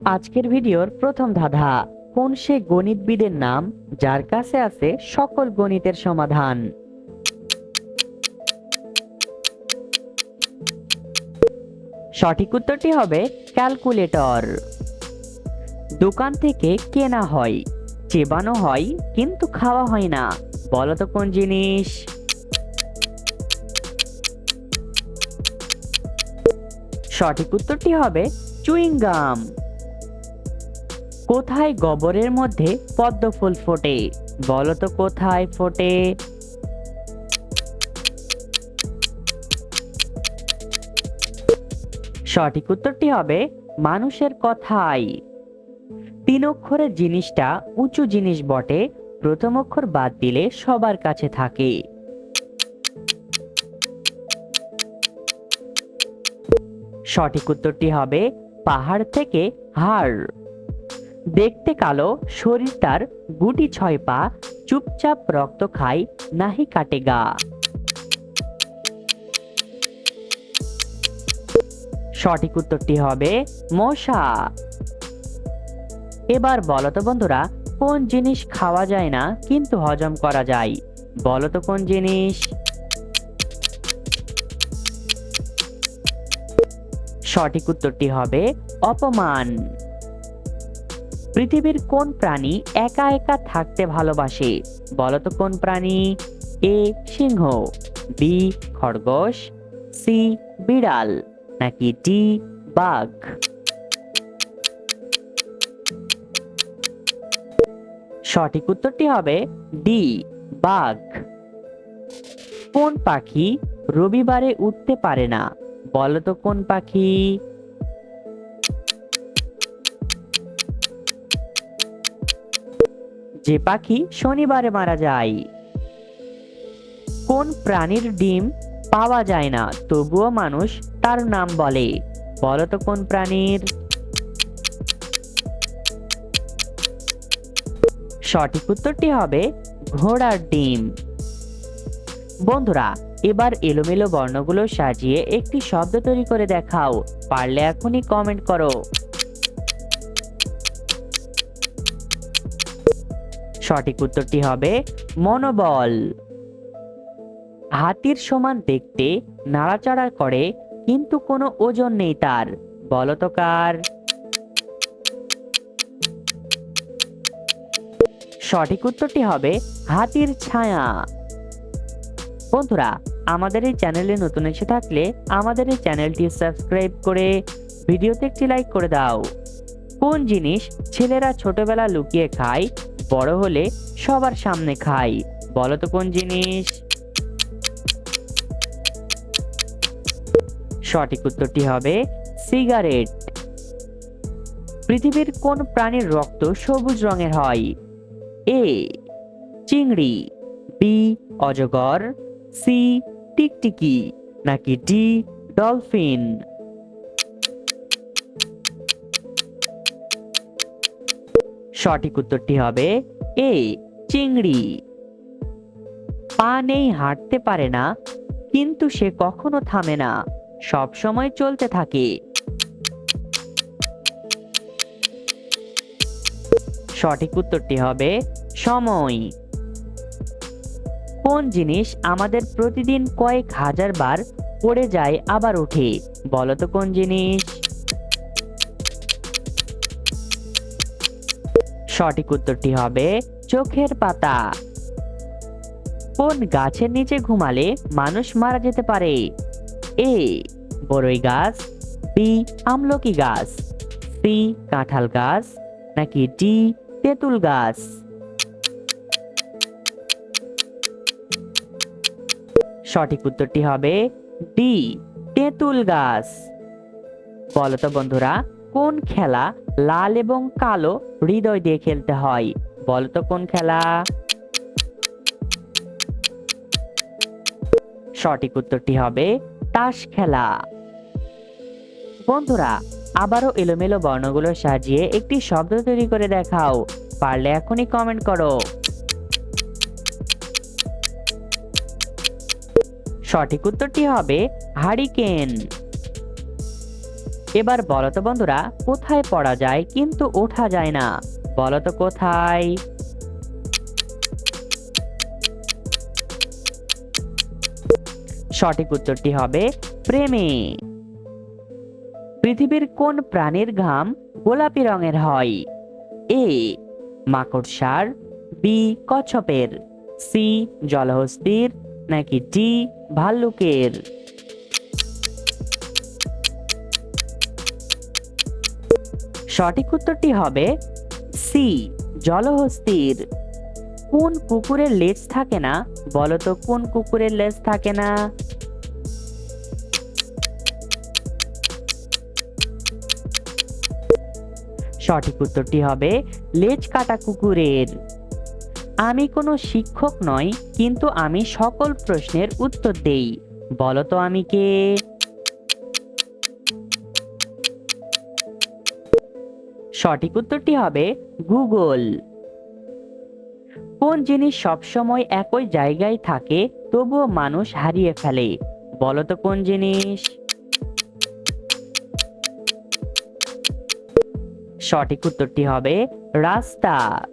আজকের ভিডিওর প্রথম ধাঁধা, কোন সে গণিতবিদের নাম যার কাছে আছে সকল গণিতের সমাধান? সঠিক উত্তরটি হবে ক্যালকুলেটর। দোকান থেকে কেনা হয়, চেবানো হয়, কিন্তু খাওয়া হয় না। বলো তো কোন জিনিস? সঠিক উত্তরটি হবে চুইংগাম। কোথায় গোবরের মধ্যে পদ্ম ফুল ফোটে? বলো তো কোথায় ফোটে? সঠিক উত্তরটি হবে মানুষের কথাই। তিন অক্ষরের জিনিসটা উঁচু জিনিস বটে, প্রথম অক্ষর বাদ দিলে সবার কাছে থাকে। সঠিক উত্তরটি হবে পাহাড় থেকে হাড়। দেখতে কালো, শরীর তার গুটি ছয় পা, চুপচাপ রক্ত খায় নাহি কাটে গা। সঠিক উত্তরটি হবে মশা। এবার বলতো বন্ধুরা, কোন জিনিস খাওয়া যায় না, কিন্তু হজম করা যায়? বলতো কোন জিনিস? সঠিক উত্তরটি হবে অপমান। পৃথিবীর কোন প্রাণী একা একা থাকতে ভালোবাসে? বলতো কোন প্রাণী? এ, সিংহ, বি, খরগোশ, সি, বিড়াল, নাকি ডি, বাঘ? সঠিক উত্তরটি হবে ডি, বাঘ। কোন পাখি রবিবারে উঠতে পারে না? বলতো কোন পাখি? যে পাখি শনিবারে মারা যায়। কোন প্রাণীর ডিম পাওয়া যায় না, তবুও মানুষ তার নাম বলে। বলো তো কোন প্রাণীর? সঠিক উত্তরটি হবে ঘোড়ার ডিম। বন্ধুরা, এবার এলোমেলো বর্ণগুলো সাজিয়ে একটি শব্দ তৈরি করে দেখাও। পারলে এখনই কমেন্ট করো। সঠিক উত্তরটি হবে মনোবল। হাতির সমান দেখতে নাড়াচাড়া করে, কিন্তু কোনো ওজন নেই তার। বলতো কার? সঠিক উত্তরটি হবে হাতির ছায়া। বন্ধুরা, আমাদের এই চ্যানেলে নতুন এসে থাকলে আমাদের এই চ্যানেলটি সাবস্ক্রাইব করে ভিডিওতে একটি লাইক করে দাও। কোন জিনিস ছেলেরা ছোটবেলা লুকিয়ে খায় বড় হলে সবার সামনে খায় বলো তো কোন জিনিস? সঠিক উত্তরটি হবে সিগারেট। পৃথিবীর কোন প্রাণীর রক্ত সবুজ রঙের হয়? এ, চিংড়ি, বি, অজগর, সি, টিকটিকি, নাকি ডি, ডলফিন? সঠিক উত্তরটি হবে এ, চিংড়ি। পা নেই, হাঁটতে পারে না, কিন্তু সে কখনো থামে না, সব সময় চলতে থাকে। সঠিক উত্তরটি হবে সময়। কোন জিনিস আমাদের প্রতিদিন কয়েক হাজার বার পড়ে যায় আবার ওঠে? বলো তো কোন জিনিস? সঠিক উত্তরটি হবে চোখের পাতা। কোন গাছের নিচে ঘুমালে মানুষ মারা যেতে পারে? এ বড়ই গাছ, বি, আমলকি গাছ, সি, কাঁঠাল গাছ, নাকি ডি, তেঁতুল গাছ? সঠিক উত্তরটি হবে ডি, তেঁতুল গাছ। বলতো বন্ধুরা কোন খেলা লাল এবং কালো হৃদয় দিয়ে খেলতে হয়? বলতো কোন খেলা? সঠিক উত্তরটি হবে তাস খেলা। বন্ধুরা, আবারও এলোমেলো বর্ণগুলো সাজিয়ে একটি শব্দ তৈরি করে দেখাও। পারলে এখনই কমেন্ট করো। সঠিক উত্তরটি হবে হারিকেন। এবার বলো তো বন্ধুরা, কোথায় পড়া যায় কিন্তু ওঠা যায় না? বলো তো কোথায়? সঠিক উত্তরটি হবে প্রেমে। পৃথিবীর কোন প্রাণীর ঘাম গোলাপি রঙের হয়? এ মাকড়সার বি, কচ্ছপের, সি, জলহস্তির, নাকি ডি, ভাল্লুকের? সঠিক উত্তরটি হবে সি, জলহস্তির। কোন কুকুরের লেজ থাকে না? বলতো কোন কুকুরের লেজ থাকে না? সঠিক উত্তরটি হবে লেজ কাটা কুকুরের। আমি কোনো শিক্ষক নই, কিন্তু আমি সকল প্রশ্নের উত্তর দেই। বলতো আমি কে? সঠিক উত্তরটি হবে গুগল। কোন জিনিস সবসময় একই জায়গায় থাকে, তবুও মানুষ হারিয়ে ফেলে? বলতো কোন জিনিস? সঠিক উত্তরটি হবে রাস্তা।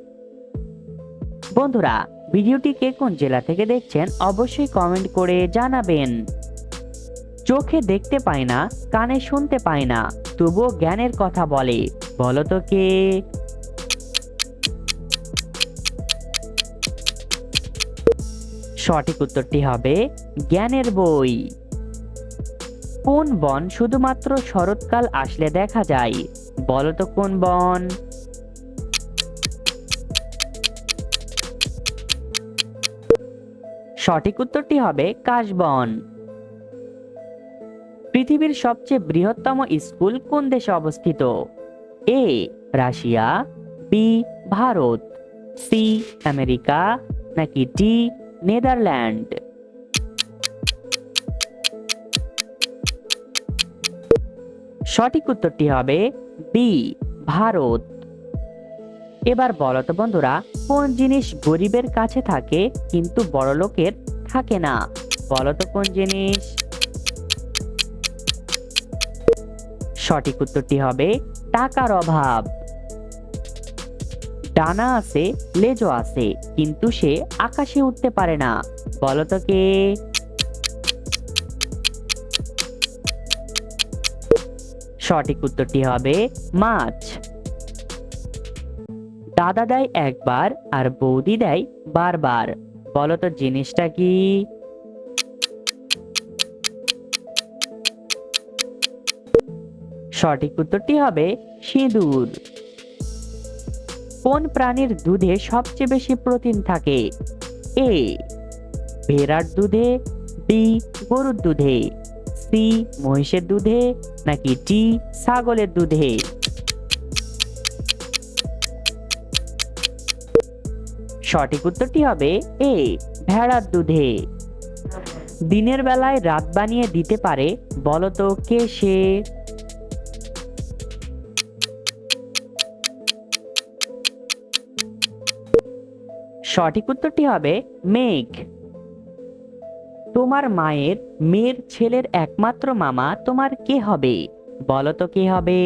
বন্ধুরা, ভিডিওটি কে কোন জেলা থেকে দেখছেন, অবশ্যই কমেন্ট করে জানাবেন। চোখে দেখতে পায় না, কানে শুনতে পায় না, তবুও জ্ঞানের কথা বলে। বলতো কে? সঠিক উত্তরটি হবে জ্ঞানের বই। কোন বন শুধুমাত্র শরৎকাল আসলে দেখা যায়? বলতো কোন বন? সঠিক উত্তরটি হবে কাশবন। পৃথিবীর সবচেয়ে বৃহত্তম স্কুল কোন দেশে অবস্থিত? A Russia B Bharat C America, নাকি ডি নেদারল্যান্ড? সঠিক উত্তরটি হবে বি ভারত। এবার বলো তো বন্ধুরা, কোন জিনিস গরিবের কাছে থাকে, কিন্তু বড় লোকের থাকে না? বলো তো কোন জিনিস? সঠিক উত্তরটি হবে টাকার অভাব। ডানা আছে, লেজও আছে, কিন্তু সে আকাশে উঠতে পারে না। বলো তো কে? সঠিক উত্তরটি হবে মাছ। দাদা দেয় একবার আর বৌদি দেয় বারবার। বলো তো জিনিসটা কি? সঠিক উত্তরটি হবে সিঁদুর। কোন প্রাণীর দুধে সবচেয়ে বেশি প্রোটিন থাকে? এ, ভেড়ার দুধে, বি, গরুর দুধে, সি, মহিষের দুধে, নাকি ডি, ছাগলের দুধে? সঠিক উত্তরটি হবে এ, ভেড়ার দুধে। দিনের বেলায় রাত বানিয়ে দিতে পারে বলতো কে সে? সঠিক উত্তরটি হবে মেঘ। তোমার মায়ের মেয়ের ছেলের একমাত্র মামা তোমার কে হবে? বলো তো কে হবে?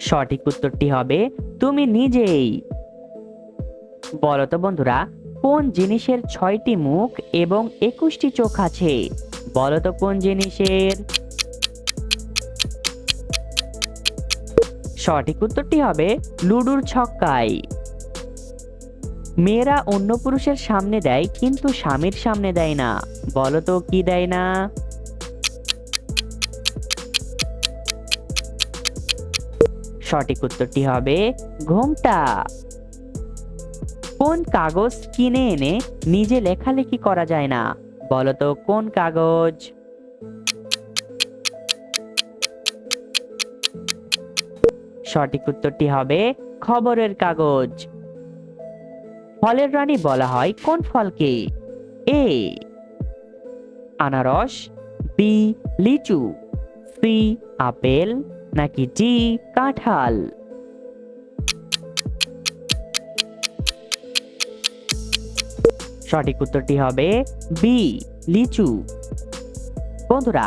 সঠিক উত্তরটি হবে তুমি নিজেই। বলতো বন্ধুরা, কোন জিনিসের ছয়টি মুখ এবং একুশটি চোখ আছে? বলতো কোন জিনিসের সঠিক উত্তরটি হবে লুডুর ছক্কায়। মেয়েরা অন্য পুরুষের সামনে দেয় কিন্তু স্বামীর সামনে দেয় না। বলো তো কি দেয় না? সঠিক উত্তরটি হবে ঘোমটা। কোন কাগজ কিনে এনে নিজে লেখালেখি করা যায় না? বলতো কোন কাগজ? সঠিক উত্তরটি হবে খবরের কাগজ। ফলের রানী বলা হয় কোন ফলকে? এ, আনারস, বি, লিচু, সি, আপেল, নাকি ডি, কাঁঠাল? সঠিক উত্তরটি হবে বি, লিচু। বন্ধুরা